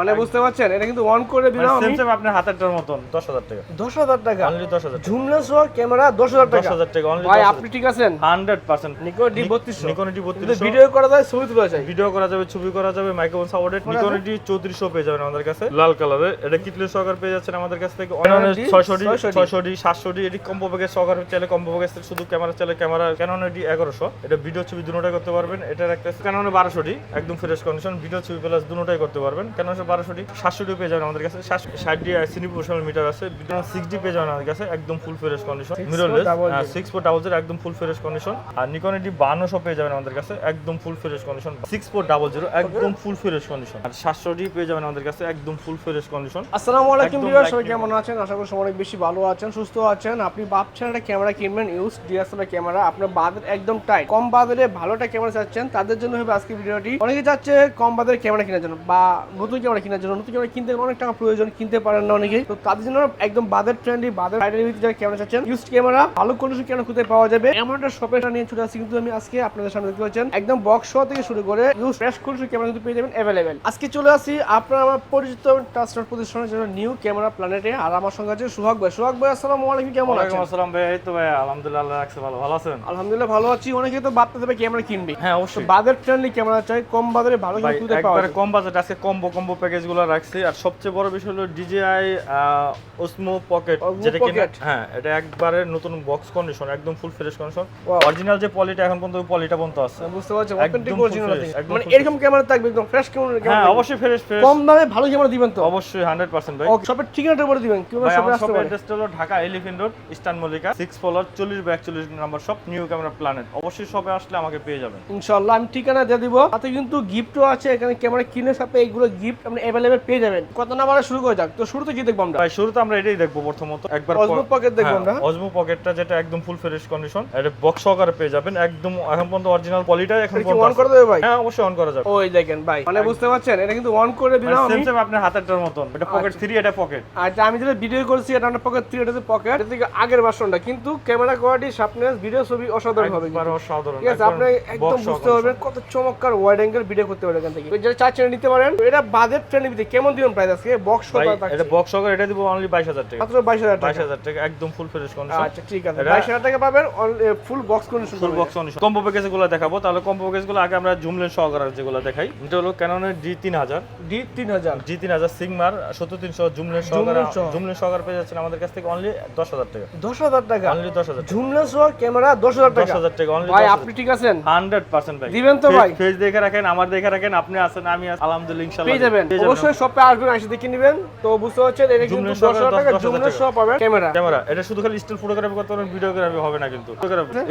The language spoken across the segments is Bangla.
মানে বুঝতে পারছেন? এটা কিন্তু অন করে দিলাম সেম আমি সেম আপনার হাতেরটার মতন দশ হাজার টাকা। দশ হাজার টাকা? অনলি দশ হাজার ঝুমলা সহ ক্যামেরা দশ হাজার দশ টাকা হাজার টাকা অনলি ভাই আপনি ঠিক আছেন? হান্ড্রেড পার্সেন্ট নিকো ডি বত্রিশশো। নিকন ডি কিন্তু বত্রিশশো। ভিডিও করা যায় ছবি তোলা যায়। ভিডিও করা যাবে ছবি করা যাবে মাইক্রোফোন সাপোর্টেড নিকন ডি চৌত্রিশশো পেয়ে যাবেন আমাদের কাছে। লাল কালারের। এটা কিটলের সহকার পেয়ে যাচ্ছেন আমাদের কাছ থেকে? ডি, ছয়শো ডি 600 ডি। ছয়শো ডি সাতশো ডি। এটি কম্পো প্যাকেজ সহকার চাইলে কম্পো প্যাকেজ শুধু ক্যামেরা চাইলে ক্যামেরা ক্যাননের ডি এগারোশো। এটা ভিডিও ছবি দুটোটাই করতে পারবেন। এটার একটা ক্যাননের বারোশো ডি। একদম ফ্রেশ কন্ডিশন ভিডিও ছবি প্লাস দুটোটাই করতে পারবেন। ক্যাননের বারোশো ডি সাতশো ডি পেয়ে যাবেন আমাদের কাছে। ষাট ডি সিনি প্রফেশনাল মিটার আছে। সিক্স ডি পেয়ে যাবেন আমাদের কাছে একদম full fresh condition mirrorless six four double zero একদম ফুল ফ্রেশ কন্ডিশন আর নিকনের ডি বান্নশো পেয়ে যাবেন আমাদের কাছে একদম full fresh condition six four double zero একদম ফুল ফ্রেশ কন্ডিশন আর সাতশো ডি পেয়ে যাবেন আমাদের কাছে একদম ফুল ফ্রেশ কন্ডিশন আসসালামু আলাইকুম ভিউয়ার সবাই কেমন আছেন? আশা করি সবাই অনেক বেশি ভালো আছেন সুস্থ আছেন। আপনি ভাবছেন একটা ক্যামেরা কিনবেন ইউজ ডিএসএলআর ক্যামেরা আপনার বাজেট একদম টাইট কম বাজেটে ভালোটা ক্যামেরা চাচ্ছেন তাদের জন্য হবে আজকে ভিডিওটি। অনেকে চাচ্ছে কম বাজেটের ক্যামেরা কেনার জন্য বা নতুন ক্যামেরা কেনার জন্য। নতুন ক্যামেরা কিনতে অনেক টাকা প্রয়োজন কিনতে পারেন না অনেকেই। তো তাদের জন্য একদম বাজেট ফ্রেন্ডলি বাজেট ফাইটারের ভিতরে যারা ক্যামেরা চাচ্ছেন ইউজ ক্যামেরা ভালো কন্ডিশন ক্যামেরা কোথায় পাওয়া যাবে। এমন একটা শপে নিয়ে চলে আসছি কিন্তু আমি আজকে আপনাদের সামনে দেখতে পাচ্ছেন একদম বক্স শো থেকে শুরু করে ইউজ ফ্রেশ কন্ডিশন ক্যামেরা কিন্তু পেয়ে যাবেন অ্যাভেলেবেল আজকে চলে আসি আপনার আমার পরিচিত ট্রাস্টার প্রতিষ্ঠানের জন্য নিউ ক্যামেরা প্ল্যানেটে আর আমার সঙ্গে আছে সুহাগ ভাই। সুহাগ ভাই আসসালামু আলাইকুম কেমন আছেন? আসসালাম ভাই এই তো ভাই আলহামদুলিল্লাহ রাখছে ভালো ভালো আছেন? আলহামদুলিল্লাহ ভালো আছি। অনেকে তো ভাবতে দেবে ক্যামেরা কিনবে। হ্যাঁ অবশ্যই। বাজেট ফ্রেন্ডলি ক্যামেরা চাই কম বাজারে ভালো কিন্তু কোথায় পাওয়া একবারে যাবে। কম বাজেট আজকে কম্বো কম্বো প্যাকেজগুলো রাখছি। আর সবচেয়ে বড় বিষয় হলো ডিজিআই ওসমো পকেট যেটা কিনা হ্যাঁ এটা একবারে নতুন বক্স কন্ডিশন একদম ফুল ফ্রেশ কন্ডিশন অরিজিনাল যে পলিটা এখন পর্যন্ত পলিটা পর্যন্ত আছে। বুঝতে পারছি অথেন্টিক অরিজিনাল মানে এরকম ক্যামেরা থাকবে একদম ফ্রেশ ক্যামেরা হ্যাঁ অবশ্যই ফ্রেশ ফ্রেশ কম দামে ভালো ক্যামেরা দিবেন তো? অবশ্যই হান্ড্রেড পার্সেন্ট ভাই। ও শপের ঠিকানাটা বলে দিবেন কীভাবে শপে আসতে পারে? অ্যাড্রেসটা হলো Dhaka Elephant Road Eastern Mallika six floor চল্লিশ বা একচল্লিশ number shop new camera planet অবশ্যই শপে আসলে আমাকে পেয়ে যাবেন। ইনশাআল্লাহ আমি ঠিকানা দিয়ে দিব। তাতে কিন্তু গিফটও আছে এখানে ক্যামেরা কিনে সাথে এইগুলো গিফট আপনি অ্যাভেলেবেল পেয়ে যাবেন। কত নাম্বারে শুরু করে যাক। তো শুরুতে কি দেখব আমরা? ভাই শুরুতে আমরা এটাই দেখব প্রথমত। একবার Pocket দেখব আমরা। অজমো পকেটটা যেটা একদম ফুল ফ্রেশ কন্ডিশন এটা বক্স সহকারে পেয়ে যাবেন। একদম এখন পর্যন্ত অরিজিনাল পলিটাই এখন পর্যন্ত অন করে দেবে ভাই? হ্যাঁ অবশ্যই অন করা যাবে। ওই দেখেন ভাই মানে বুঝতে পারছেন? এটা কিন্তু অন করে দিলাম আমি। সেম আপনার হাতেরটার মতন। এটা পকেট থ্রি এটা পকেট আচ্ছা আমি যেটা ভিডিও করছি এটা আমার পকেট থ্রি এটা পকেট এটা থেকে আগের ভার্সনটা কিন্তু ক্যামেরা কোয়ালিটি শার্পনেস ভিডিও ছবি অসাধারণ হবে একবার অসাধারণ ঠিক আছে আপনি একদম বুঝতে পারবেন কত চমৎকার ওয়াইড অ্যাঙ্গেল ভিডিও করতে পারবেন এখান থেকে। যেটা চাচ্ছেন নিতে পারেন। এটা বাজেট কেমন দিবেন প্রাইস আজকে? বক্স এটা বক্স এটা দিব অনলি বাইশ হাজার টাকা। মাত্র বাইশ হাজার বাইশ টাকা হাজার টাকা একদম ফুল ফ্রেশ কন্ডিশন আচ্ছা ঠিক আছে। এটা- বাইশ হাজার টাকা পাবেন full box condition full box condition combo প্যাকেজগুলো দেখাবো। তাহলে কম্বো প্যাকেজগুলো আগে আমরা জুম লেন্স সহকারে যেগুলো দেখাই। এটা হলো ক্যাননের ডি সিগমার জুম লেন্স সহকারে জুম লেন্স সহকারে পেয়ে যাচ্ছেন আমাদের কাছ থেকে অনলি দশ হাজার টাকা। দশ হাজার টাকা। অনলি দশ হাজার ঝুমলে সহ ক্যামেরা দশ হাজার দশ টাকা হাজার টাকা অনলি ভাই আপনি ঠিক আছেন? হান্ড্রেড পার্সেন্ট ভাই। দিবেন তো ভাই? ফেজ দেখে রাখেন আমার দেখে রাখেন আপনি আছেন আমি আছি, আলহামদুলিল্লাহ ইনশাআল্লাহ পেয়ে যাবেন। অবশ্যই শপে আসবেন এসে দেখে নেবেন। তো বুঝতে পারছেন এটা কিন্তু Zoom lens দশ হাজার সহকারে টাকা সহ পাবেন ক্যামেরা ক্যামেরা এটা শুধু খালি স্টিল ফটোগ্রাফি করতে পারবেন ভিডিওগ্রাফি হবে না কিন্তু।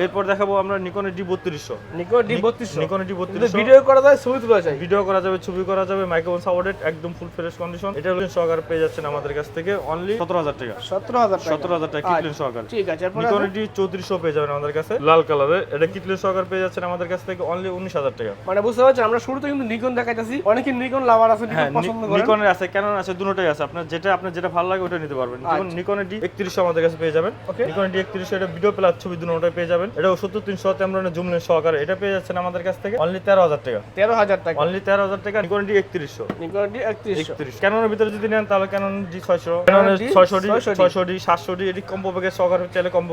এরপর দেখাবো আমরা নিকনের ডি বত্রিশশো। নিকো ডি বত্রিশশো। নিকনের ডি কিন্তু ভিডিও করা যায় ছবি তোলা যায়। ভিডিও করা যাবে ছবি করা যাবে মাইক্রোফোন সাপোর্টেড একদম ফুল ফ্রেশ কন্ডিশন এটা হলো সহকারে পেয়ে যাচ্ছেন আমাদের কাছ থেকে অনলি সতেরো হাজার টাকা। সতেরো হাজার টাকা। সতেরো হাজার টাকা কিটলেন সহকারে। ঠিক আছে এরপর নিকন পেয়ে যাবেন আমাদের কাছে। লাল কালারের। এটা কিটলেন সহকারে পেয়ে যাচ্ছেন আমাদের কাছ থেকে অনলি উনিশ হাজার টাকা। মানে বুঝতে পারছেন আমরা শুরুতে কিন্তু নিকন দেখাইতেছি। অনেকে নিকন লাভার আছে হ্যাঁ নিকন পছন্দ করেন। নিকনের আছে ক্যানন আছে আছে। আপনার যেটা আপনার যেটা ভালো লাগে ওটা নিতে পারবেন। যেমন নিকনের ডি একত্রিশশো আমাদের কাছে পেয়ে যাবেন। নিকনের ডি এটা ভিডিও প্লাস ছবি দুটোটাই পেয়ে যাবেন। এটা সহকারে। এটা পেয়ে যাচ্ছেন আমাদের কাছ থেকে অনলি তেরো হাজার টাকা। তেরো হাজার টাকা। অনলি তেরো হাজার টাকা নিকন ডি একত্রিশশো। নিকন ডি ক্যাননের ভিতরে যদি নেন তাহলে ক্যানন ডি ছয়শো। ক্যাননের D ছয়শো ডি 600D ছয়শো ডি সাতশো ডি। এটি প্যাকেজ সহকারে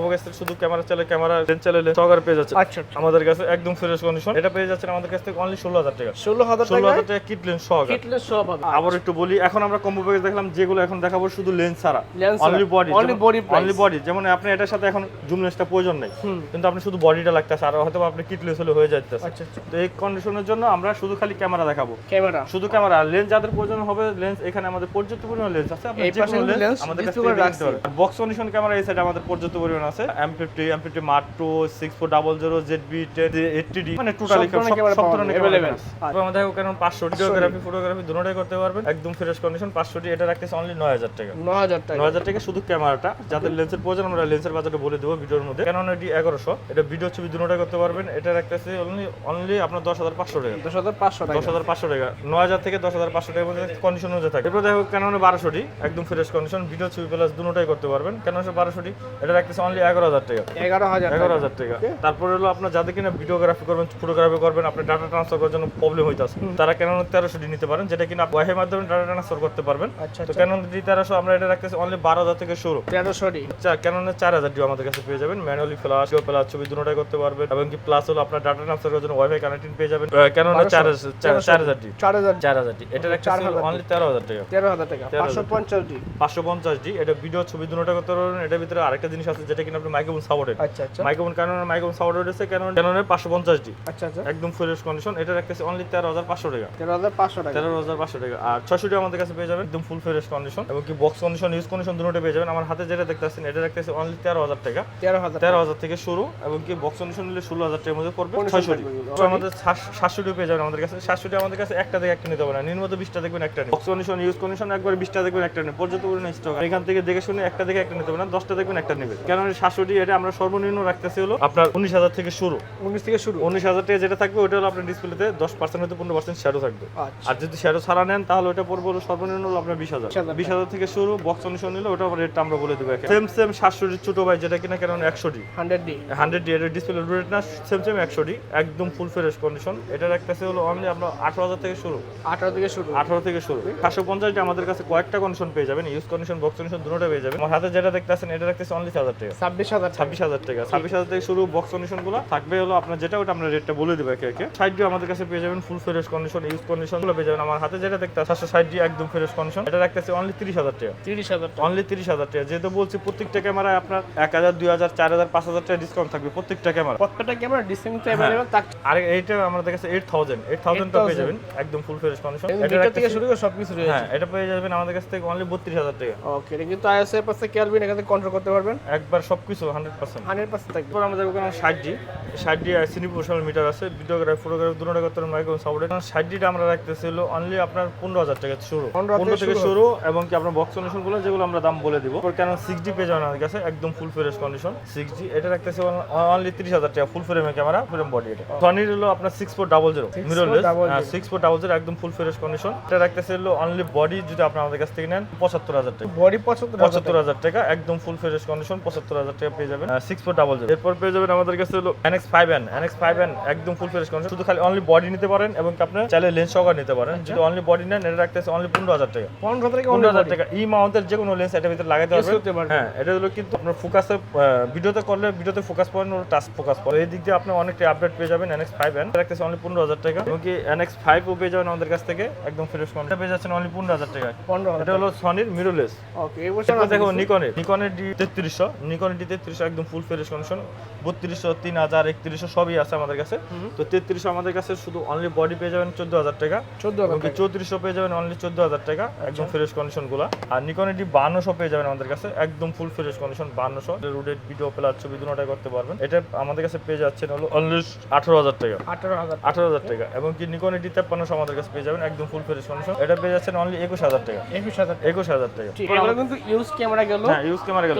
প্যাকেজ শুধু ক্যামেরা চাইলে ক্যামেরা লেন্স সহকারে পেয়ে যাচ্ছে আচ্ছা আমাদের কাছে একদম ফ্রেশ কন্ডিশন এটা পেয়ে যাচ্ছেন আমাদের কাছ থেকে অনলি ষোলো হাজার টাকা। ষোলো হাজার ষোলো টাকা হাজার টাকা কিট লেন্স সহকারে। কিটলে সব হবে। আবার একটু বলি এখন আমরা কম্বো প্যাকেজ দেখলাম যেগুলো এখন দেখাবো শুধু লেন্স ছাড়া। Only body body price। Only body যেমন আপনি এটার সাথে এখন জুম লেন্সটা প্রয়োজন নেই। কিন্তু আপনি শুধু বডিটা লাগতেছে আর হয়তো আপনি কিট লেন্স হলে হয়ে যাইতেছে। আচ্ছা আচ্ছা। তো এই কন্ডিশনের জন্য আমরা শুধু খালি ক্যামেরা দেখাবো। ক্যামেরা শুধু ক্যামেরা লেন্স যাদের প্রয়োজন হবে লেন্স এখানে আমাদের পর্যাপ্ত পরিমাণ লেন্স আছে। আপনি যে কোনো লেন্স আমাদের কাছ করে পারবেন। বক্স কন্ডিশন ক্যামেরা এই সাইডে আমাদের পর্যাপ্ত পরিমাণ আছে। M fifty M fifty mark two six four double zero Z B ten eighty D মানে টোটালি সব ধরনের ক্যামেরা আছে। আমাদের কারণ পাঁচশো ভিডিওগ্রাফি ফটোগ্রাফি দুটোটাই করতে পারবেন। একদম ফ্রেশ কন্ডিশন পাঁচশো ডি এটা রাখতেছে অনলি নয় হাজার টাকা। ন হাজার টাকা। নয় হাজার টাকা শুধু ক্যামেরাটা যাদের লেন্সের প্রয়োজন আমরা লেন্সের বাজারটা বলে দেবো ভিডিওর মধ্যে। কেন এটি এগারোশো এটা ভিডিও ছবি দুটোটাই করতে পারবেন। এটা রাখতেছে অনলি অনলি আপনার দশ হাজার পাঁচশো টাকা। দশ হাজার পাঁচশো টাকা। দশ হাজার পাঁচশো টাকা। নয় হাজার থেকে দশ হাজার পাঁচশো টাকার মধ্যে কন্ডিশন অনুযায়ী থাকে। এরপর দেখো কেন বারোশোটি একদম ফ্রেশ কন্ডিশন ভিডিও ছবি প্লাস দুটোটাই করতে পারবেন। কেন বারোশোটি এটা রাখতেছে অনলি এগারো হাজার টাকা। এগারো হাজার এগারো হাজার টাকা। তারপরে হলো আপনার যাদের কিনা ভিডিওগ্রাফি করবেন ফটোগ্রাফি করবেন আপনি ডাটা ট্রান্সফার করার জন্য প্রবলেম হইতেছে। তারা কেন তেরোশো ডি নিতে পারেন যেটা কিনা ওয়াইফাই মাধ্যমে ডাটা ট্রান্সফার করতে পারবেন। আচ্ছা তো আচ্ছা। ক্যানন ডি তেরোশো আমরা এটা রাখতেছি অনলি বারো হাজার থেকে শুরু। তেরোশো ডি ক্যাননের চার হাজার ডিও আমাদের কাছে পেয়ে যাবেন। ম্যানুয়ালি ফ্লাশ জিও প্লাস ছবি দুটোটাই করতে পারবেন। এবং কি প্লাস হলো আপনার ডাটা ট্রান্সফার করার জন্য ওয়াইফাই কানেক্টিং পেয়ে যাবেন। ক্যাননের চার চার হাজার ডি চার হাজার। চার হাজার ডি এটার একটা অনলি তেরো হাজার টাকা তেরো হাজার টাকা। পাঁচশো পঞ্চাশ ডি পাঁচশো পঞ্চাশ ডি এটা ভিডিও ছবি দুটোটা করতে পারবেন। এটার ভিতরে আরেকটা জিনিস আছে যেটা কিনা আপনি মাইক্রোফোন সাপোর্টেড আচ্ছা আচ্ছা। মাইক্রোফোন ক্যাননের মাইক্রোফোন সাপোর্টেড আছে ক্যানন ক্যাননের পাঁচশো পঞ্চাশ ডি আচ্ছা আচ্ছা। একদম ফ্রেশ কন্ডিশন এটা রাখতেছে অনলি তেরো হাজার পাঁচশো টাকা। তেরো হাজার পাঁচশো টাকা। তেরো হাজার পাঁচশো টাকা। আর ছশো টাকা আমাদের কাছে পেয়ে যাবেন একদম ফুল ফ্রেশ কন্ডিশন এবং কি বক্স কন্ডিশন ইউজ কন্ডিশন দুটোটা পেয়ে যাবেন। আমার হাতে যেটা দেখতে পাচ্ছেন এটা রাখতেছে অনলি তেরো হাজার টাকা। তেরো হাজার তেরো হাজার থেকে শুরু এবং কি বক্স কন্ডিশন নিলে ষোলো হাজার টাকার মধ্যে পড়বে ছয়শো আমাদের সাতশো টাকা পেয়ে যাবেন আমাদের কাছে। সাতশো টাকা আমাদের কাছে একটা থেকে একটা নিতে পারে না। নির্মত বিশটা দেখবেন একটা বক্স কন্ডিশন ইউজ কন্ডিশন একবার বিশটা দেখবেন একটা নেই পর্যাপ্ত পরিমাণ স্টক এখান থেকে দেখে শুনে একটা থেকে একটা নিতে পারে না দশটা দেখবেন একটা নেবে কারণ সাতশোটি এটা আমরা সর্বনিম্ন রাখতেছি হলো আপনার উনিশ হাজার থেকে শুরু। উনিশ থেকে শুরু। উনিশ হাজার টাকা যেটা থাকবে ওটা হলো আপনার ডিসপ্লেতে দশ পার্সেন্ট হতে পনেরো পার্সেন্ট শ্যাডো থাকবে। আচ্ছা। আর যদি শ্যাডো ছাড়া নেন তাহলে ওটা পড়বে হলো সর্বনিম্ন হলো আপনার বিশ হাজার। বিশ হাজার থেকে শুরু বক্স কন্ডিশন নিলে ওটা রেটটা আমরা বলে দেবো সেম সেম সাতশোটির ছোট ভাই যেটা কিনা কেন একশো D hundred D hundred D এর ডিসপ্লে রেট না সেম সেম একশো ডি একদম ফুল ফ্রেশ কন্ডিশন এটার একটা হলো অনলি আপনার আঠারো হাজার থেকে শুরু। আঠারো থেকে শুরু। আঠারো থেকে শুরু। সাতশো পঞ্চাশটি আমাদের কাছে কয়েকটা কন্ডিশন পেয়ে যাবেন। ইউজ কন্ডিশন বক্স কন্ডিশন দুটোটা পেয়ে যাবেন। আমার হাতে যেটা দেখতেছেন এটা রাখতেছে অনলি হাজার টাকা। ছাব্বিশ হাজার ছাব্বিশ হাজার টাকা। ছাব্বিশ হাজার থেকে শুরু বক্স কন্ডিশনগুলো। থাকবে হলো আপনার যেটা ওটা আমরা রেটটা বলে দেবো একে একে। ষাট আমাদের কাছে পেয়ে যাবেন ফুল ফ্রেশ কন্ডিশন ইউজ কন্ডিশনগুলো পেয়ে যাবেন। আমার হাতে যেটা দেখতে সাতশো ষাট একদম ফ্রেশ কন্ডিশন এটা রাখতেছে অনলি তিরিশ হাজার টাকা। তিরিশ হাজার টাকা। অনলি তিরিশ হাজার টাকা। যেহেতু বলছি প্রত্যেকটা ক্যামেরায় আপনার এক হাজার দুই হাজার চার হাজার পাঁচ হাজার টাকা ডিসকাউন্ট থাকবে প্রত্যেকটা ক্যামেরা প্রত্যেকটা ক্যামেরা ডিসকাউন্ট অ্যাভেলেবল আর এইটা আমাদের কাছে এইট থাউজেন্ড এইট থাউজেন্ডটা পেয়ে যাবেন একদম ফুল ফ্রেশ কন্ডিশন এটা থেকে শুরু করে সবকিছু রয়েছে। হ্যাঁ এটা পেয়ে যাবেন আমাদের কাছ থেকে অনলি বত্রিশ হাজার টাকা। ওকে এটা কিন্তু আইএসএ পাশে ক্যালভিন এখানে কন্ট্রোল করতে পারবেন। একবার সবকিছু হান্ড্রেড পার্সেন্ট হান্ড্রেড পার্সেন্ট থাকবে। আমাদের ওখানে ষাট জি। ষাট জি সিনি প্রফেশনাল মিটার আছে। ভিডিওগ্রাফি ফটোগ্রাফি দুটো করতে মাইক্রোফোন সাপোর্ট ষাট জিটা আমরা রাখতেছি হলো অনলি আপনার পনেরো হাজার টাকা শুরু। পনেরো থেকে শুরু এবং কি আপনার বক্স কন্ডিশনগুলো যেগুলো আমরা দাম বলে দিব। কেন সিক্স জি পেয়ে যাবেন আমাদের কাছে একদম full fresh condition six G এটা রাখতেছি অনলি তিরিশ হাজার টাকা ফুল ফ্রেমের ক্যামেরা ফ্রেম বডি এটা। সনির হলো আপনার six four double zero 6400 mirrorless six four double zero একদম ফুল ফ্রেশ কন্ডিশন এটা রাখতেছি হলো অনলি বডি যদি আপনি আমাদের কাছ থেকে নেন পঁচাত্তর হাজার টাকা। বডি পঁচাত্তর পঁচাত্তর হাজার টাকা একদম ফুল ফ্রেশ কন্ডিশন পঁচাত্তর হাজার টাকা পেয়ে যাবেন। সিক্স ফোর ডাবল জিরো এরপর পেয়ে যাবেন আমাদের কাছে হলো NX five N NX five N একদম ফুল ফ্রেশ কন্ডিশন শুধু খালি অনলি বডি নিতে পারেন এবং কি আপনি চাইলে লেন্স সহকার নিতে পারেন। যদি অনলি বডি নেন এটা রাখতেছে অনলি পনেরো হাজার টাকা। পনেরো হাজার টাকা ই মাউন্টের যে কোনো লেন্স এটার ভিতরে লাগাতে পারবেন। হ্যাঁ এটা হলো কিন্তু আপনার ফোকাসে ভিডিওতে করলে ভিডিওতে ফোকাস পয়েন্ট ওর টাচ ফোকাস পয়েন্ট এই দিক দিয়ে আপনি অনেকটা আপডেট পেয়ে যাবেন এনএক্স ফাইভ এন রাখতেছে অনলি পনেরো হাজার টাকা। এবং কি এনএক্স ফাইভ ও পেয়ে যাবেন আমাদের কাছ থেকে। একদম ফ্রেশ কন্ডিশন পেয়ে যাচ্ছেন অনলি পনেরো হাজার টাকা পনেরো এটা হলো সনির মিরোলেস ওকে এই বছর দেখো নিকনের নিকনের ডি তেত্রিশশো। নিকনের ডি তেত্রিশশো একদম ফুল ফ্রেশ কন্ডিশন বত্রিশশো তিন হাজার একত্রিশশো সবই আছে আমাদের কাছে। তো তেত্রিশশো আমাদের কাছে শুধু অনলি বডি পেয়ে যাবেন চোদ্দ হাজার টাকা। চোদ্দ হাজার চৌত্রিশশো পেয়ে যাবেন অনলি চোদ্দ হাজার টাকা একদম ফ্রেশ কন্ডিশনগুলা আর নিকনের ডি বান্নশো পেয়ে যাবেন আমাদের কাছে একদম ফুল ফ্রেশ কন্ডিশন বান্নশো। রুডেড ভিডিও প্লাস ছবি দুটোটা করতে পারবেন। এটা আমাদের কাছে পেয়ে যাচ্ছেন হলো অনলি আঠারো হাজার টাকা। আঠারো হাজার আঠারো হাজার টাকা। এবং কি নিকনের ডি তেপ্পান্নশো আমাদের কাছে পেয়ে যাবেন একদম ফুল ফ্রেশ কন্ডিশন এটা পেয়ে যাচ্ছেন অনলি একুশ হাজার টাকা। একুশ হাজার টাকা। একুশ হাজার টাকা। কিন্তু ইউজ ক্যামেরা গেল। হ্যাঁ ইউজ ক্যামেরা গেল।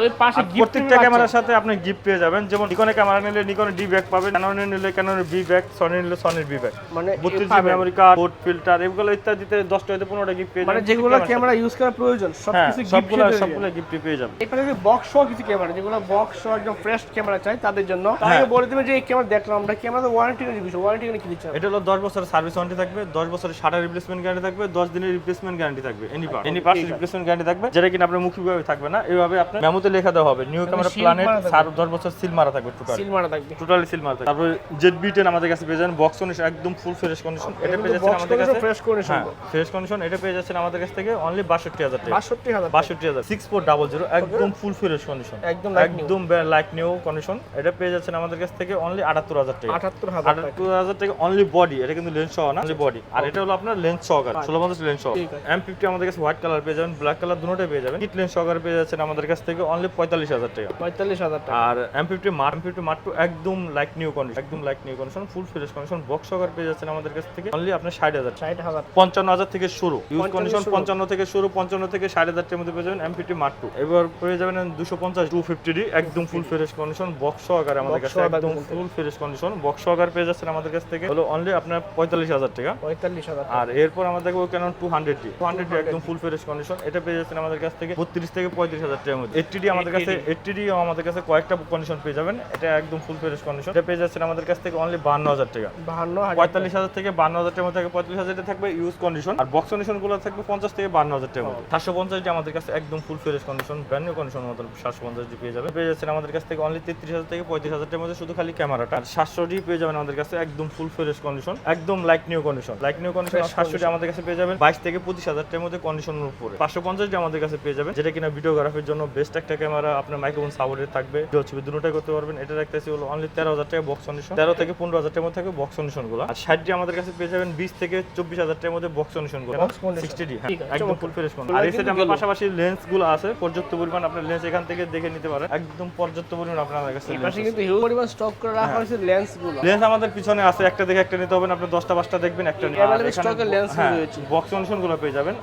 প্রত্যেকটা ক্যামেরার সাথে আপনি গিফট পেয়ে যাবেন। যেমন নিকনের ক্যামেরা নিলে নিকনের ডি ব্যাগ পাবেন ক্যাননের নিলে ক্যাননের বি ব্যাগ সনি নিলে সনির বি ব্যাগ মানে বত্রিশ। মেমোরি কার্ড ফিল্টার এগুলো ইত্যাদিতে দশটা হইতে পনেরোটা গিফট পেয়ে মানে যেগুলো ক্যামেরা ইউজ করা প্রয়োজন সবকিছু সবগুলো গিফট সবগুলো গিফট পেয়ে যাবেন। এখানে যদি বক্স সহ কিছু ক্যামেরা যেগুলো বক্স সহ একদম ফ্রেশ ক্যামেরা চাই তাদের জন্য তাহলে হ্যাঁ। আচ্ছা। বলে দেবে যে এই ক্যামেরা দেখলাম আমরা ক্যামেরা ওয়ারেন্টি নিয়ে দিচ্ছি ওয়ারেন্টি কি দিচ্ছে? এটা হলো দশ বছরের সার্ভিস ওয়ারেন্টি থাকবে দশ বছরের শাটার রিপ্লেসমেন্ট গ্যারান্টি থাকবে দশ দিনের রিপ্লেসমেন্ট গ্যারান্টি থাকবে any part any part replacement guarantee থাকবে যেটা কিনা আপনার মুখিভাবে থাকবে না এইভাবে আপনার মেমোতে লেখা দেওয়া হবে নিউ ক্যামেরা প্ল্যানেট মারা থাকবে। সার দশ বছর সিল মারা থাকবে টোটাল সিল মারা থাকবে। টোটালি সিল মারা থাকবে। তারপরে জেড বি টেন আমাদের কাছে পেয়ে যাবেন বক্স কন্ডিশন একদম ফুল ফ্রেশ কন্ডিশন এটা পেয়ে যাচ্ছেন আমাদের কাছে। ফ্রেশ করে হ্যাঁ। ফ্রেশ কন্ডিশন এটা পেয়ে যাচ্ছেন আমাদের কাছ থেকে অনলি বাষট্টি হাজার বাষট্টি হাজার বাষট্টি হাজার। সিক্স ফোর ডাবল জিরো একদম ফুল ফ্রেশ কন্ডিশন একদম একদম লাইক নিউ কন্ডিশন এটা পেয়ে যাচ্ছেন আমাদের কাছ থেকে অনলি আটাত্তর হাজার টাকা। আটাত্তর হাজার আটাত্তর হাজার টাকা অনলি বডি এটা কিন্তু লেন্স সহ না? অনলি বডি আর এটা হলো আপনার লেন্স সহকার ষোলো পঞ্চাশ লেন্স সহ। এম ফিফটি আমাদের কাছে হোয়াইট কালার পেয়ে যাবেন ব্ল্যাক কালার দুটোটাই পেয়ে যাবেন। কিট লেন্স সহকার পেয়ে যাচ্ছেন আমাদের কাছ থেকে অনলি পঁয়তাল্লিশ হাজার টাকা। পঁয়তাল্লিশ হাজার টাকা। আর M fifty mark M fifty mark two একদম লাইক নিউ কন্ডিশন একদম like new condition full fresh condition box সহকার পেয়ে যাচ্ছেন আমাদের কাছ থেকে অনলি আপনার ষাট হাজার ষাট হাজার পঞ্চান্ন হাজার থেকে শুরু। ইউজ কন্ডিশন পঞ্চান্ন থেকে শুরু পঞ্চান্ন থেকে ষাট হাজারটার মধ্যে পেয়ে যাবেন এম ফিফটি মার টু এবার পেয়ে যাবেন দুশো পঞ্চাশ টু ফিফটি একদম ফুল ফ্রেশ কন্ডিশন বক্স সহকারে আমাদের কাছে একদম ফুল ফ্রেশ কন্ডিশন বক্স সহকার পেয়ে যাচ্ছেন আমাদের কাছ থেকে। হলো অনলি আপনার পঁয়তাল্লিশ হাজার টাকা। পঁয়তাল্লিশ হাজার আর এরপর আমাদের দেখব Canon two hundred D two hundred একদম ফুল ফ্রেশ কন্ডিশন এটা পেয়ে যাচ্ছেন আমাদের কাছ থেকে বত্রিশ থেকে পঁয়ত্রিশ হাজার টাকার মধ্যে। এইটটি ডি আমাদের কাছে এইটটি ডি আমাদের কাছে কয়েকটা কন্ডিশন পেয়ে যাবেন এটা একদম ফুল ফ্রেশ কন্ডিশন এটা পেয়ে যাচ্ছেন আমাদের কাছ থেকে অনলি বান্ন হাজার টাকা। বাহান্ন পঁয়তাল্লিশ হাজার থেকে বান্ন হাজার টাকার মধ্যে থাকে পঁয়তাল্লিশ হাজার থাকবে ইউজ কন্ডিশন আর বক্স কন্ডিশনগুলো থাকবে পঞ্চাশ থেকে বান্ন হাজার মধ্যে। সাতশো পঞ্চাশ আমাদের কাছে একদম full fresh condition brand new condition মতো সাতশো পঞ্চাশ পেয়ে যাবে পেয়ে যাচ্ছেন আমাদের কাছ থেকে অনলি তেত্রিশ হাজার থেকে পঁয়ত্রিশ হাজার টাকার মধ্যে শুধু খালি ক্যামেরাটা। আর সাতশোটি পেয়ে যাবেন আমাদের কাছে একদম ফুল ফ্রেশ কন্ডিশন একদম like new condition like new condition সাতশোটি আমাদের কাছে পেয়ে যাবেন বাইশ থেকে পঁচিশ হাজার টাকার মধ্যে কন্ডিশনের উপরে। পাঁচশো পঞ্চাশ পঞ্চাশটি আমাদের কাছে পেয়ে যাবেন যেটা কিনা ভিডিওগ্রাফির জন্য বেস্ট একটা ক্যামেরা আপনার মাইক্রোফোন সাপোর্টেড থাকবে ছবি দুটোটাই করতে পারবেন। এটা রাখতেছি হলো অনলি তেরো হাজার টাকা বক্স কন্ডিশন তেরো থেকে পনেরো হাজার টাকার মধ্যে থাকবে বক্স কন্ডিশনগুলো। আর ষাটটি আমাদের কাছে পেয়ে যাবেন বিশ থেকে চব্বিশ হাজার টাকার মধ্যে box Box condition। Sixty D একদম ফুল ফ্রেশ ওগুলো আর এই সেটে পাশাপাশি লেন্সগুলো আছে পর্যাপ্ত পরিমাণ আপনার লেন্স এখান থেকে দেখে নিতে পারেন। একদম পর্যাপ্ত পরিমাণ আপনার কাছে পাশে কিন্তু হিউজ পরিমাণ স্টক করে রাখা হয়েছে লেন্সগুলো লেন্স আমাদের পিছনে আছে একটা দেখে একটা নিতে হবে আপনি দশটা পাঁচটা দেখবেন একটা নিয়ে রয়েছে। বক্স কন্ডিশনগুলো পেয়ে যাবেন।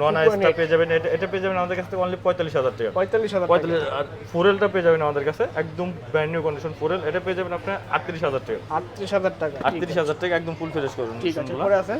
নন আইসটা পেয়ে যাবেন। এটা এটা পেয়ে যাবেন আমাদের কাছে অনলি পঁয়তাল্লিশ হাজার টাকা। পঁয়তাল্লিশ হাজার টাকা। পঁয়তাল্লিশ আর ফোরেলটা পেয়ে যাবেন আমাদের কাছে। একদম ব্র্যান্ড নিউ কন্ডিশন ফোরেল এটা পেয়ে যাবেন আপনার আটত্রিশ হাজার টাকা। আটত্রিশ হাজার টাকা। ঠিক আটত্রিশ হাজার টাকা একদম ফুল ফ্রেশ করুন। ঠিক আছে পরে আছে।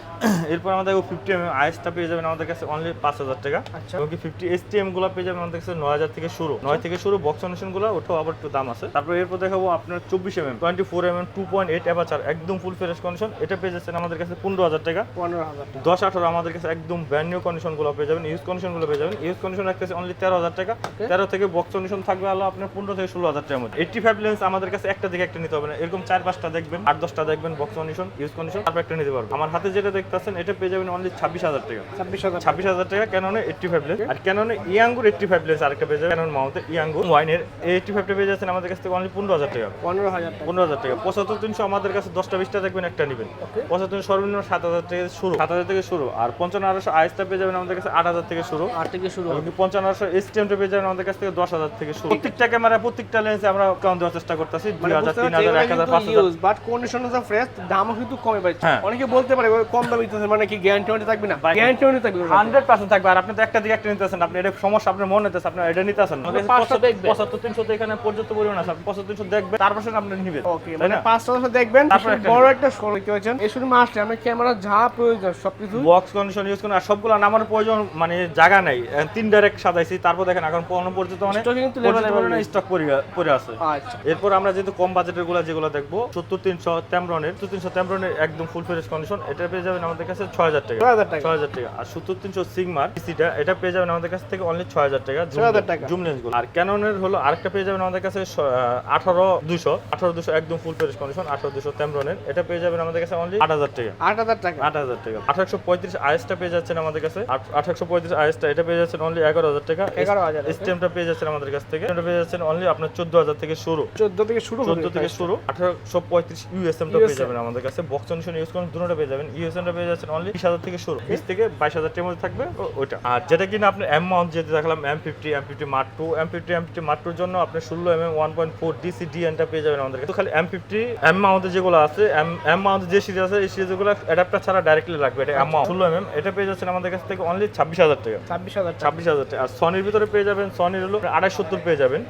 এরপর আমাদের ফিফটি এম আইসটা পেয়ে যাবেন আমাদের কাছে অনলি পাঁচ হাজার টাকা। আচ্ছা। এবং কি ফিফটি এস টি এমগুলো পেয়ে যাবেন আমাদের কাছে নয় হাজার থেকে শুরু। নয় থেকে শুরু বক্স কন্ডিশনগুলো ওটাও আবার একটু দাম আছে। তারপর এরপর দেখাবো আপনার চব্বিশ M M twenty four M M two point eight aperture একদম ফুল ফ্রেশ কন্ডিশন এটা পেয়ে যাচ্ছেন আমাদের কাছে পনেরো হাজার টাকা। পনেরো হাজার দশ আঠারো আমাদের কাছে একদম ব্র্যান্ড নিউ কন্ডিশনগুলো পেয়ে যাবেন ইউজ কন্ডিশনগুলো পেয়ে যাবেন। ইউজ কন্ডিশন রাখতেছে অনলি তেরো হাজার টাকা। তেরো থেকে বক্স কন্ডিশন থাকবে আলো আপনার পনেরো থেকে ষোলো হাজার টাকার মধ্যে। এইটটি ফাইভ লেন্স আমাদের কাছে একটা দিকে একটা নিতে হবে না। এরকম চার পাঁচটা দেখবেন আট দশটা দেখবেন বক্স কন্ডিশন ইউজ কন্ডিশন তারপর একটা নিতে পারবেন। আমার হাতে যেটা দেখতেছেন এটা পেয়ে যাবেন অনলি ছাব্বিশ হাজার টাকা। ছাব্বিশ হাজার ছাব্বিশ হাজার টাকা ক্যাননে এইটটি ফাইভ লেন্স। আর ক্যাননে ইয়াঙ্গুর এইটটি ফাইভ লেন্স আরেকটা পেয়ে যাবে ক্যানন মাউন্টে ইয়াঙ্গুর ওয়াইনের এইটটি ফাইভটা পেয়ে যাচ্ছেন আমাদের কাছ থেকে অনলি পনেরো হাজার টাকা। পনেরো হাজার টাকা। পনেরো হাজার টাকা। পঁচাত্তর তিনশো আমাদের কাছে দশটা বিশটা দেখবেন একটা নেবেন। পঁচাত্তর সর্বনিম্ন সাত হাজার থেকে শুরু। সাত হাজার থেকে শুরু। আর পঞ্চান্ন আড়াইশো আইসটা পেয়ে যাবেন আমাদের কাছে আট হাজার থেকে শুরু। আট থেকে শুরু পঞ্চান্ন আড়াইশো এসটিএমটা পেয়ে যাবেন আমাদের কাছ থেকে দশ হাজার থেকে শুরু। প্রত্যেকটা ক্যামেরা প্রত্যেকটা লেন্সে আমরা কাউন্ট দেওয়ার চেষ্টা করতেছি। দুই হাজার তিন হাজার এক হাজার পাঁচ হাজার। বাট কন্ডিশন অফ ফ্রেশ দামও কিন্তু কমে পাচ্ছে। হ্যাঁ। অনেকে বলতে পারে কম দামে মানে কি গ্যারান্টি ওয়ারেন্টি থাকবে না? গ্যারান্টি ওয়ারেন্টি থাকবে ওর হান্ড্রেড পার্সেন্ট থাকবে আর আপনি তো একটা দিকে একটা নিতেছেন আপনি এটা সমস্যা আপনার মনে হতেছে আপনি এটা নিতেছেন পাঁচটা দেখবেন। পঁচাত্তর তিনশো তো এখানে পর্যাপ্ত পরিমাণ আছে আপনি পঁচাত্তর তিনশো দেখবেন তারপর সেটা আপনি নিবেন। ওকে মানে না? পাঁচটা দশটা দেখবেন তারপর বড় একটা শোরুম দেখতে পাচ্ছেন। এই শুধু মাস্ট আমরা ক্যামেরা যা প্রয়োজন সবকিছু বক্স কন্ডিশন ইউজ করুন আর সবগুলো নামার প্রয়োজন মানে জায়গা নেই। তিন ডাইরেক্ট সাজাইছি তারপর দেখেন এখন পনেরো পর্যন্ত কিন্তু স্টক আছে। আচ্ছা। এরপর আমরা যেহেতু কম বাজেটেরগুলো যেগুলো দেখব সত্তর তিনশো তেমরনের সত্তর তিনশো তেমরনের একদম ফুল ফ্রেশ কন্ডিশন এটা পেয়ে যাবেন আমাদের কাছে ছয় হাজার টাকা। ছয় হাজার টাকা। ছয় হাজার টাকা। আর সত্তর তিনশো সিগমার পিসিটা এটা পেয়ে যাবেন আমাদের কাছ থেকে অনলি ছয় হাজার টাকা 6,000 টাকা। জুম লেন্সগুলো আর ক্যাননের হলো আরেকটা পেয়ে যাবেন আমাদের কাছে আঠারো দুশো আঠারো দুশো একদম ফুল ফ্রেশ কন্ডিশন আঠারো দুশো তেমরনের। এটা পেয়ে যাবেন আমাদের কাছে অনলি আট হাজার টাকা। আট হাজার টাকা। আট হাজার টাকা। আঠারোশো পঁয়ত্রিশ আইএসটা পেয়ে যাচ্ছেন আমাদের কাছে। আঠারোশো পঁয়ত্রিশ আইএসটা এটা পেয়ে যাচ্ছেন অনলি এগারো হাজার টাকা। 11,000 স্টেমটা পেয়ে যাচ্ছেন আমাদের কাছ থেকে। এটা পেয়ে যাচ্ছেন অনলি আপনার চোদ্দ হাজার থেকে শুরু। চোদ্দ থেকে শুরু চোদ্দ থেকে শুরু। আঠারোশো পঁয়ত্রিশ ইউএসএমটা পেয়ে যাবেন আমাদের কাছে। বক্স কন্ডিশন ইউজ করুন দুটোটা পেয়ে যাবেন। ইউএসএমটা পেয়ে যাচ্ছেন অনলি বিশ হাজার থেকে শুরু। বিশ থেকে বাইশ হাজার টাকার মধ্যে থাকবে ওইটা। আর যেটা কিনা আপনি এম মাউন্ট যেটা দেখালাম M fifty M fifty mark two M fifty M fifty mark টুর জন্য আপনি ষোলো M M one point four DC ডিএনটা পেয়ে যাবেন আমাদের কাছে তো খালি এম ফিফটি এম মাউন্টের যেগুলো আছে এম এম মাউন্টের যে সিরিজ আছে এই সিরিজগুলো অ্যাডাপ্টার ছাড়া ডাইরেক্টলি লাগবে। এটা এম মাউন্ট ষোলো এম এম এটা পেয়ে যাচ্ছেন আমাদের কাছ থেকে অনলি ছাব্বিশ হাজার টাকা। ছাব্বিশ হাজার ছাব্বিশ হাজার টাকা। আর সনির ভিতরে পেয়ে যাবেন সনির হলো আড়াই সত্তর পেয়ে যাবেন।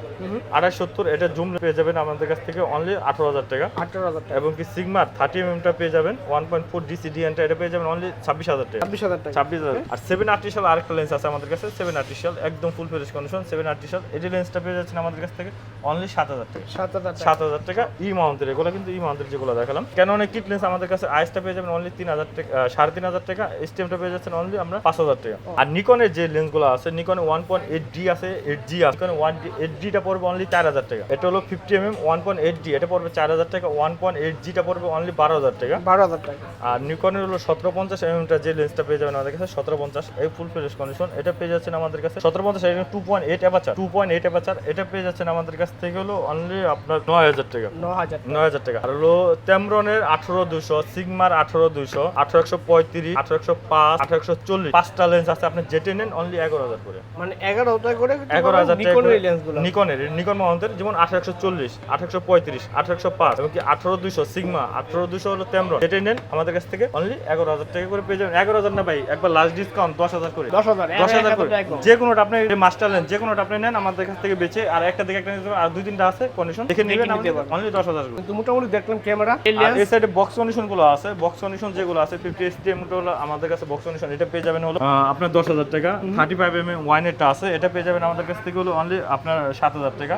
আড়াই সত্তর এটা জুম পেয়ে যাবেন আমাদের কাছ থেকে অনলি আঠারো হাজার টাকা। আঠারো হাজার টাকা। এবং কি সিগমার থার্টি এমএমটা পেয়ে যাবেন ওয়ান পয়েন্ট ফোর ডিসিডিএনটা এটা পেয়ে যাবেন অনলি ছাব্বিশ হাজার টাকা ছাব্বিশ হাজার টাকা ছাব্বিশ হাজার আর সেভেন আর্টিশাল আরেকটা লেন্স আছে আমাদের কাছে সেভেন আর্টিশাল একদম full fresh condition seven artisans এই লেন্সটা পেয়ে যাচ্ছেন আমাদের কাছ থেকে অনলি সাত হাজার টাকা সাত হাজার টাকা সাত হাজার টাকা ই মাউন্টের এগুলো কিন্তু ই মাউন্টের যেগুলো দেখালাম কেন অনেক কিট লেন্স আমাদের কাছে আইসটা পেয়ে যাবেন অনলি তিন হাজার টাকা সাড়ে তিন হাজার টাকা এসটিএমটা পেয়ে যাচ্ছেন অনলি আমরা পাঁচ হাজার টাকা আর নিকনের যে লেন্সগুলো আছে নিকনে ওয়ান পয়েন্ট এইট ডি আছে এইট জি আছে নিকনে ওয়ান এইট ডিটা পড়বে অনলি চার হাজার টাকা এটা হলো fifty M M one point eight D এটা পড়বে চার হাজার টাকা ওয়ান পয়েন্ট এইট জিটা পড়বে অনলি বারো হাজার টাকা বারো হাজার টাকা আর নিকনের হলো সতেরো পঞ্চাশ এমএমটা যে লেন্সটা পেয়ে যাবেন আমাদের কাছে সতেরো পঞ্চাশ এই ফুল ফ্রেশ কন্ডিশন এটা পেয়ে যাচ্ছেন আমাদের কাছে সতেরো পঞ্চাশ two point eight aperture two point eight aperture এটা পেয়ে যাচ্ছেন আমাদের কাছ থেকে হলো অনলি আপনার নয় হাজার টাকা। নয় হাজার টাকা। আর হলো তেমরনের আঠারো দুশো সিগমার আঠারো দুশো আঠারো একশো পঁয়ত্রিশ আঠারো একশো পাঁচ আঠারো একশো চল্লিশ পাঁচটা লেন্স আছে আপনি যেটে নেন অনলি এগারো হাজার করে। মানে এগারো করে এগারো হাজার নিকনের নিকন মাউন্টের যেমন আঠারো একশো চল্লিশ আঠারো একশো পঁয়ত্রিশ আঠারো একশো পাঁচ এবং কি আঠারো দুশো সিগমা আঠারো দুশো হলো তেমরন যেটা নেন আমাদের কাছ থেকে অনলি এগারো হাজার টাকা করে পেয়ে যাবেন। এগারো হাজার না ভাই একবার লাস্ট ডিসকাউন্ট দশ হাজার করে। দশ হাজার দশ হাজার করে। যে কোনোটা আপনি মাস্টার নেন যে কোনোটা আপনি নেন আমাদের কাছ থেকে বেচে আর একটা দিকে একটা নিতে আর দুই তিনটা আছে কন্ডিশন দেখে নেবেন অনলি দশ হাজার করে। মোটামুটি দেখলাম ক্যামেরা এই সাইডে বক্স কন্ডিশনগুলো আছে বক্স কন্ডিশন যেগুলো আছে ফিফটি এস হলো আমাদের কাছে বক্স কন্ডিশন এটা পেয়ে যাবেন হলো আপনার দশ হাজার টাকা থার্টি ফাইভ এম এম ওয়াইনেরটা আছে এটা পেয়ে যাবেন আমাদের কাছ থেকে হলো অনলি আপনার সাত হাজার টাকা।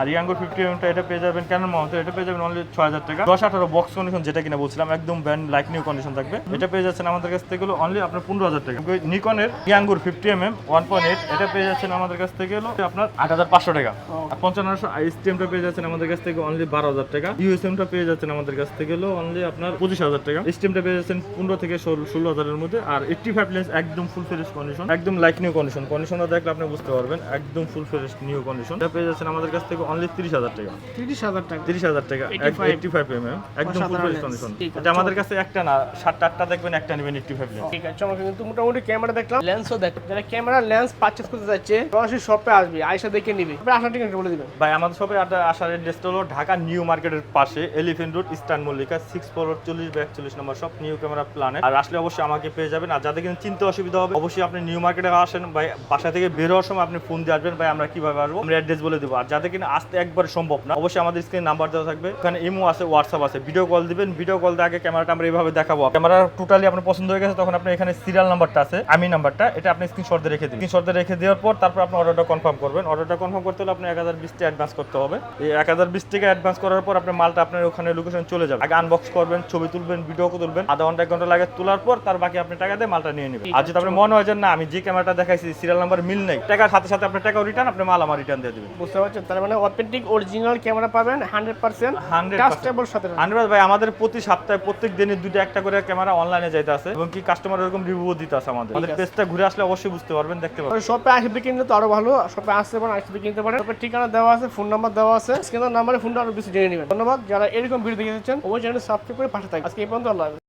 আর ইয়াঙ্গো ফিফটি এমটা এটা পেয়ে যাবেন ক্যানন মাউন্টের এটা পেয়ে যাবেন অনলি ছয় হাজার টাকা। দশ আঠারো বক্স কন্ডিশন যেটা কিনা বলছিলাম একদম ব্যান্ড লাইক নিউ কন্ডিশন থাকবে। এটা পেয়ে যাচ্ছেন আমাদের কাছ থেকে হলো অনলি আপনার পনেরো হাজার টাকা। নিকনের ইয়াঙ্গুর fifty M M one point eight এটা পেয়ে যাচ্ছেন আমাদের কাছ থেকে হলো আপনার আট হাজার পাঁচশো টাকা। আর পঞ্চান্নশো আইসটিএমটা পেয়ে যাচ্ছেন আমাদের কাছ থেকে অনলি বারো হাজার টাকা। ইউএসএমটা পেয়ে যাচ্ছেন আমাদের কাছ থেকে হলো অনলি আপনার পঁচিশ হাজার টাকা। স্টিমটা পেয়ে যাচ্ছেন পনেরো থেকে ষোলো ষোলো হাজারের মধ্যে। আর এইটটি ফাইভ লেন্স একদম ফুল ফ্রেশ কন্ডিশন একদম লাইক নিউ কন্ডিশন কন্ডিশনটা দেখলে আপনি বুঝতে পারবেন একদম ফুল ফ্রেশ নিউ কন্ডিশন এটা পেয়ে যাচ্ছেন আমাদের কাছ থেকে অনলি তিরিশ হাজার টাকা। তিরিশ হাজার টাকা। তিরিশ হাজার টাকা 85 এইটটি ফাইভ এম একদম ফুল ফ্রেশ কন্ডিশন এটা আমাদের কাছে একটা না সাতটা আটটা দেখবেন একটা নেবেন ফাইভ লেন্স ঠিক আছে চমৎকার কিন্তু মোটামুটি ক্যামেরা দেখলাম। লেন্সও দেখ যারা ক্যামেরা লেন্স পারচেস করতে যাচ্ছে সরাসরি শপে আসবে আয়সা দেখে নিবি। তবে আসার ঠিক বলে দিবেন। ভাই আমাদের শপে আসার অ্যাড্রেসটা হলো ঢাকা নিউ মার্কেটের পাশে Elephant Road Eastern Mallika six four চল্লিশ বা একচল্লিশ নম্বর সব নিউ ক্যামেরা প্ল্যানে আর আসলে অবশ্যই আমাকে পেয়ে যাবেন আর যাদের কিন্তু চিনতে অসুবিধা হবে অবশ্যই আপনি নিউ মার্কেটে আসেন ভাই বাসা থেকে বের হওয়ার সময় আপনি ফোন দিয়ে আসবেন ভাই আমরা কীভাবে আসব আমরা অ্যাড্রেস বলে দেবো। আর যাদের কিনা আসতে একবার সম্ভব না অবশ্যই আমাদের স্ক্রিনে নাম্বার দেওয়া থাকবে ওখানে ইমো আছে হোয়াটসঅ্যাপ আছে ভিডিও কল দিবেন ভিডিও কল দিয়ে আগে ক্যামেরাটা আমরা এইভাবে দেখাবো। ক্যামেরা টোটালি আপনার পছন্দ হয়ে গেছে তখন আপনি এখানে সিরিয়াল নাম্বারটা আছে আমি নাম্বারটা এটা আপনি স্ক্রিনশট রেখে দিন স্ক্রিনশট রেখে দেওয়ার পর তারপর আপনি অর্ডারটা কনফার্ম করবেন। অর্ডারটা কনফার্ম করতে হলে আপনি এক হাজার বিশ টাকা অ্যাডভান্স করতে হবে। এই এক হাজার বিশ টাকা অ্যাডভান্স করার পর আপনার মালটা আপনার ওখানে লোকেশন চলে যাবে। আগে আনবক্স করবেন ছবি তুলবেন ভিডিও তুলবেন আধা ঘণ্টা এক ঘণ্টা লাগে তোলার পর তার বাকি আপনি টাকা দিয়ে মালটা নিয়ে নেবেন। আর যদি আপনি মনে হয় যে না আমি যে ক্যামেরাটা দেখাইছি সিরিয়াল নাম্বার মিল নেই টাকার সাথে সাথে আপনার টাকা রিটার্ন আপনি মাল আমার রিটার্ন দিয়ে দেবেন। বুঝতে পারছেন? তার মানে অথেন্টিক অরিজিনাল ক্যামেরা পাবেন হান্ড্রেড পার্সেন্ট 100% কাস্টেবল সাথে। আনবাদ ভাই আমাদের প্রতি সপ্তাহে প্রত্যেক দিনে দুইটা একটা করে ক্যামেরা অনলাইনে যাইতে আছে এবং কি কাস্টমার এরকম রিভিউ দিতে আছে আমাদের। আমাদের পেজটা ঘুরে আসলে অবশ্যই বুঝতে পারবেন দেখতে পারবেন। শপে আসবে কিনতে তো আরও ভালো শপে আসতে পারেন আসবে কিনতে পারেন। শপের ঠিকানা দেওয়া আছে ফোন নাম্বার দেওয়া আছে। স্ক্রিনের নাম্বারে ফোনটা আরও বেশি জেনে নেবেন। ধন্যবাদ যারা এরকম ভিডিও দেখে যাচ্ছেন অবশ্যই চ্যানেল সাবস্ক্রাইব করে পাশে থাকবেন। আজকে এই পর্যন্ত আল্লাহ।